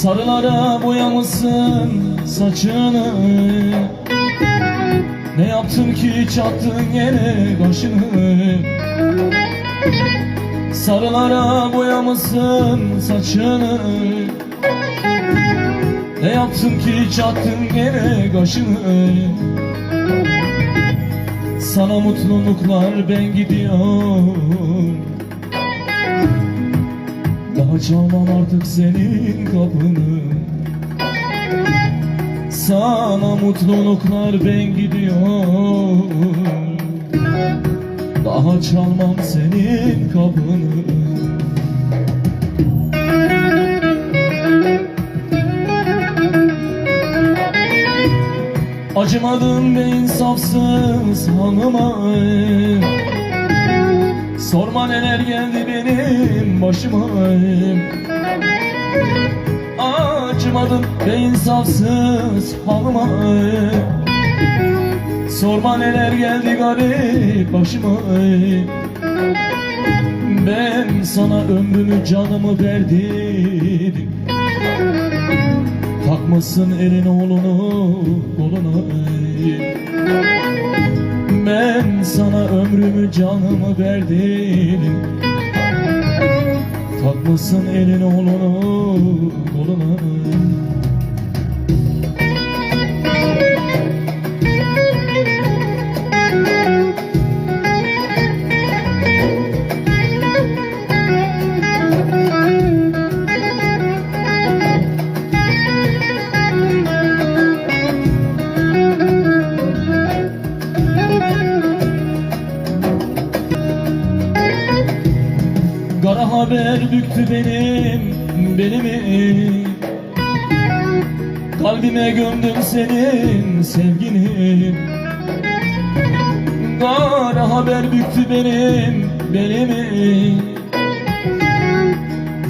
Sarılara boyamışsın saçını. Ne yaptım ki çattın gene kaşını Sarılara boyamışsın saçını. Ne yaptım ki çattın gene kaşını Sana mutluluklar ben gidiyorum Çalmam artık senin kapını. Sana mutluluklar ben gidiyorum. Daha çalmam senin kapını. Acımadın be insafsız hanıma Sorma neler geldi benim başıma. Acımadın be insafsız halıma. Sorma neler geldi garip başıma. Ben sana ömrümü canımı verdim. Takmasın elin oğlunu koluna sana ömrümü canımı verdim. Takmasın elin oğlunu koluna haber büktü benim belimi Kalbime gömdüm senin sevgini. Kara haber büktü benim belimi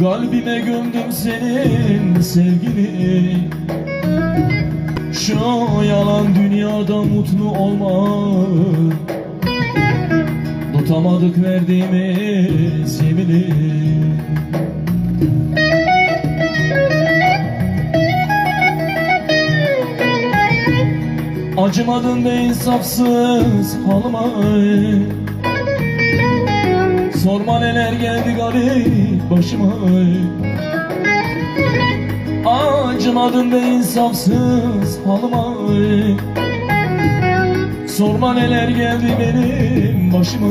Kalbime gömdüm senin sevgini. Şu yalan dünyada mutlu olmak Tutamadık verdiğimiz yemini. Acımadın be insafsız halıma Sorma neler geldi garip başıma. Acımadın be insafsız halıma Sorma neler geldi benim başıma.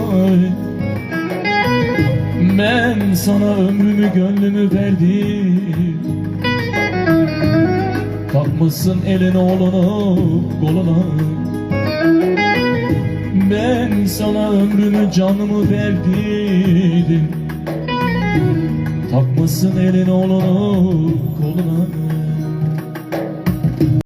Ben sana ömrümü gönlümü verdim. Takmışsın elin oğlunu koluna. Ben sana ömrümü canımı verdim. Takmışsın elin oğlunu koluna